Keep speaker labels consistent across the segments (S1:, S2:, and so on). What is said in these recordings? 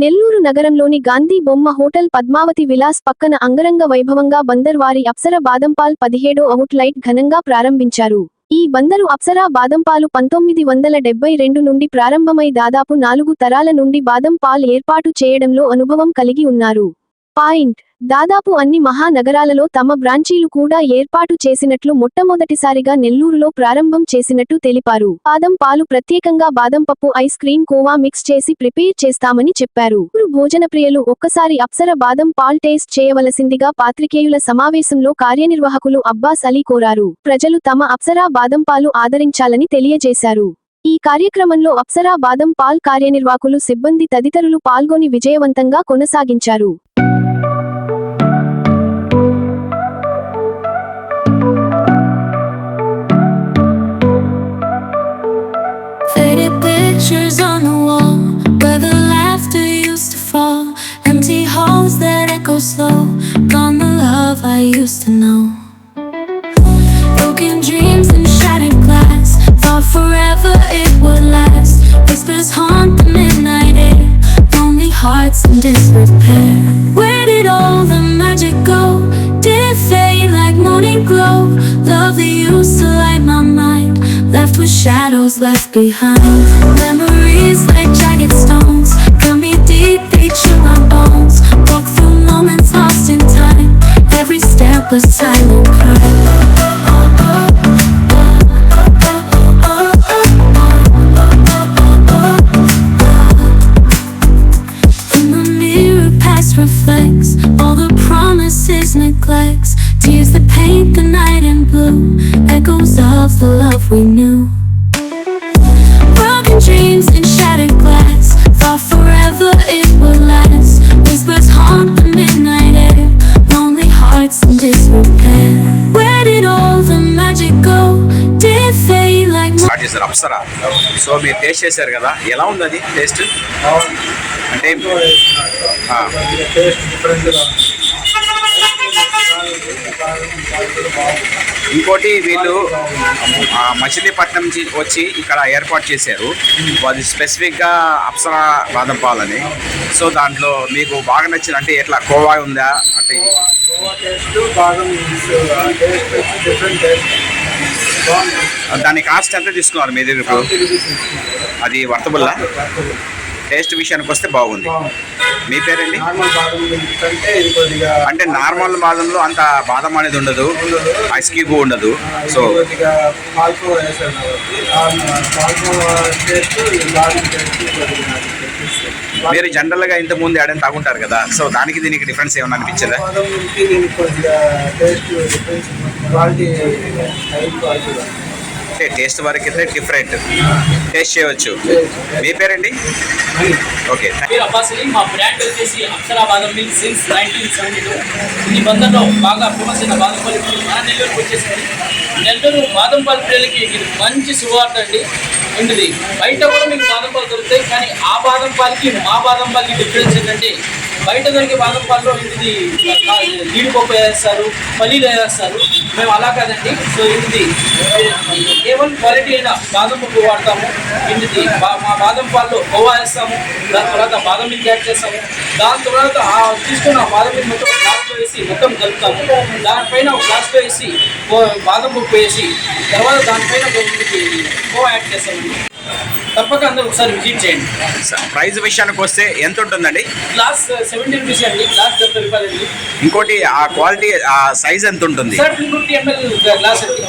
S1: నెల్లూరు నగరంలోని గాంధీ బొమ్మ హోటల్ పద్మావతి విలాస్ పక్కన అంగరంగ వైభవంగా బందర్ వారి అప్సర బాదంపాల్ పదిహేడో అవుట్లైట్ ఘనంగా ప్రారంభించారు. ఈ బందరు అప్సరా బాదంపాలు పంతొమ్మిది వందల డెబ్బై రెండు నుండి ప్రారంభమై దాదాపు నాలుగు తరాల నుండి బాదం పాల్ ఏర్పాటు చేయడంలో అనుభవం కలిగి ఉన్నారు. పాయింట్. దాదాపు అన్ని మహానగరాలలో తమ బ్రాంచీలు కూడా ఏర్పాటు చేసినట్లు మొట్టమొదటిసారిగా నెల్లూరులో ప్రారంభం చేసినట్టు తెలిపారు. బాదం పాలు ప్రత్యేకంగా బాదం పప్పు ఐస్ క్రీం కోవా మిక్స్ చేసి ప్రిపేర్ చేస్తామని చెప్పారు. భోజన ప్రియులు ఒక్కసారి అప్సర బాదం పాల్ టేస్ట్ చేయవలసిందిగా పాత్రికేయుల సమావేశంలో కార్యనిర్వాహకులు అబ్బాస్ అలీ కోరారు. ప్రజలు తమ అప్సరా బాదం పాలు ఆదరించాలని తెలియజేశారు. ఈ కార్యక్రమంలో అప్సరా బాదం పాల్ కార్యనిర్వాహకులు సిబ్బంది తదితరులు పాల్గొని విజయవంతంగా కొనసాగించారు.
S2: Pictures on the wall where the laughter used to fall. Empty halls that echo slow. Gone the love I used to know. Broken dreams and shattered glass. Thought forever it would last. Whispers haunt the midnight air. Lonely hearts in disrepair. Where did all the magic go? Did it fade like morning glow? Love that used to with shadows left behind. Memories like jagged stones. Cut me deep, they chill my bones. Walk through moments lost in time. Every step was silent cry. In the mirror, past reflects all the promises, neglects, tears that paint the night in blue, echoes of the love we knew. Broken dreams and shattered glass, thought forever it would last. Whispers haunt the midnight air, lonely hearts in disrepair. Where did all the magic go? Did it fade like
S3: start చేశారు Apsara so మీరు taste చేశారు కదా ఎలా ఉంది అది taste అంటే ఆ,
S4: taste డిఫరెంట్గా
S3: ఇంకోటి వీళ్ళు ఆ, మచిలీపట్నం నుంచి వచ్చి ఇక్కడ ఏర్పాటు చేశారు. అది స్పెసిఫిక్గా అప్సరా బాదం పాలని. సో దాంట్లో మీకు బాగా నచ్చింది అంటే ఎట్లా కోవా ఉందా? అంటే దాని కాస్ట్ ఎంత తీసుకున్నారు మీ దగ్గర అది వర్తబుల్లా? టేస్ట్ విషయానికి వస్తే బాగుంది. మీ పేరండి? అంటే నార్మల్ బాదంలో అంత బాదం అనేది ఉండదు. ఐస్ క్యూబ్ ఉండదు. సో. మీరు జనరల్గా ఇంత ముందు ఎడని తాగుంటారు కదా? సో దానికి దీనికి డిఫరెన్స్ ఏమన్నా అనిపించదా?
S4: క్వాలిటీ
S3: అంటే టేస్ట్ వరకు అయితే డిఫరెంట్ టేస్ట్ చేయవచ్చు. మీ పేరండి? ఓకే
S5: మా బ్రాండ్ వచ్చేసి అక్షరా బాదం milk since nineteen seventy two ఇది బందర్లో బాగా ఫేమస్ అయిన బాదం మన నెల్లూరుకి నెల్లూరు బాదం పాలు ప్రియులకి ఇది మంచి శుభవార్త అండి. ఏంటిది బయట కూడా మీకు బాదం పాలు దొరుకుతాయి కానీ ఆ బాదం పాలకి మా బాదం పాలకి డిఫరెన్స్ ఏంటంటే బయట దొరికే బాదం పాలలో ఇది జీడిపప్పు వేస్తారు పల్లీలు వేస్తారు. మేము అలా కాదండి. సో ఇది కేవలం క్వాలిటీ అయిన బాదం పప్పు వాడతాము. ఇది మా బాదం పాల్లో కోవా వేస్తాము. దాని తర్వాత బాదం మిల్క్ యాడ్ చేస్తాము. దాని తర్వాత ఆ తీసుకున్న బాదం మిల్క్ మొత్తం గ్లాస్లో వేసి మొత్తం కలుపుతాము. దానిపైన ఒక గ్లాస్లో వేసి బాదం పప్పు వేసి తర్వాత దానిపైన కోవా యాడ్ చేస్తామండి తప్పక అందరూ ఒకసారి విజిట్ చేయండి.
S3: ప్రైస్ విషయానికి వస్తే ఎంత ఉంటుందండి?
S5: గ్లాస్ సెవెంటీ రూపీస్ అండి గ్లాస్ డెబ్బై రూపాయలు అండి.
S3: ఇంకోటి ఆ క్వాలిటీ ఆ సైజ్ ఎంత ఉంటుంది?
S5: Sir two fifty ML glass అండి.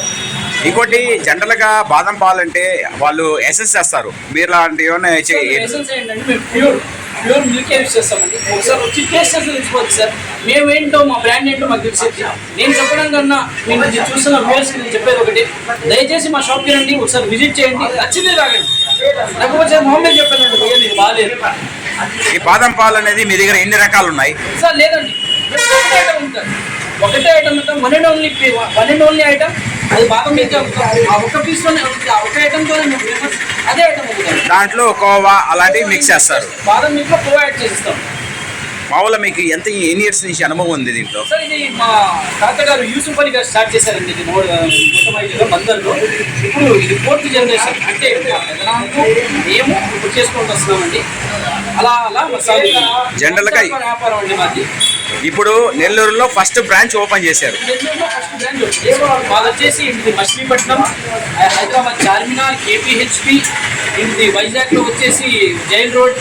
S3: ఇంకోటి జనరల్గా బాదం పాలు అంటే వాళ్ళు ఎసెస్ చేస్తారు. మీరు లాంటి ఏమైనా
S5: ఎసెన్స్ ఏంటంటే మేము ప్యూర్ ప్యూర్ మిల్క్ యూస్ చేస్తామండి. ఒకసారి వచ్చి టేస్ట్ చేస్తే తెలిసిపోతుంది సార్ మేము ఏంటో మా బ్రాండ్ ఏంటో మాకు తెలిసేది నేను చెప్పడం కన్నా నేను ఇది చూస్తున్న వ్యూవర్స్ నేను చెప్పేది ఒకటి. దయచేసి మా షాప్కి రండి ఒకసారి విజిట్ చేయండి. నచ్చిందే తాగండి. లేకపోతే మొహమ్మద్ చెప్పానండి నేను బాగాలేదు
S3: ఈ బాదం పాలు అనేది మీ దగ్గర ఎన్ని రకాలు ఉన్నాయి
S5: సార్ లేదండి. ఒకటే ఐటమ్ ఉంటుంది one and only one and only item అది బాదం అదే ఐటమ్
S3: దాంట్లో కోవా అలాంటివి మిక్స్ చేస్తారు.
S5: బాదం మిల్క్లో కోవా యాడ్ చేస్తాం.
S3: మామూలుగా మీకు ఎంత ఎన్ని ఇయర్స్ నుంచి అనుభవం ఉంది దీంట్లో?
S5: సార్ ఇది మా తాతగారు యూసుఫ్ అలీ గారు స్టార్ట్ చేశారండి ఇది మొట్టమొదటిగా బందర్లో ఇప్పుడు ఇది ఫోర్త్ జనరేషన్ అంటే మేము ఇప్పుడు చేసుకుంటూ వస్తున్నామండి. అలా అలా.
S3: జనరల్గా-
S5: వ్యాపారం అండి మాది.
S3: ఇప్పుడు నెల్లూరులో ఫస్ట్ బ్రాంచ్ ఓపెన్ చేశారు.
S5: మాది వచ్చేసి ఇది మచిలీపట్నం హైదరాబాద్ చార్మినార్ కేపీహెచ్పి ఇది వైజాగ్లో వచ్చేసి జైల్ రోడ్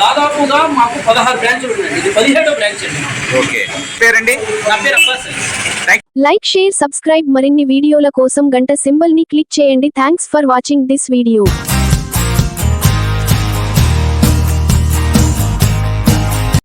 S5: దాదాపుగా మాకు పదహారు బ్రాంచ్లు ఉన్నాయండి. ఇది పదిహేడో బ్రాంచ్ అండి.
S3: ఓకే. పేరండి?
S5: నా పేరు అబ్బాస్ అండి.
S1: లైక్ షేర్ సబ్స్క్రైబ్ మరిన్ని వీడియోల కోసం గంట సింబల్ని క్లిక్ చేయండి. Thanks for watching this video.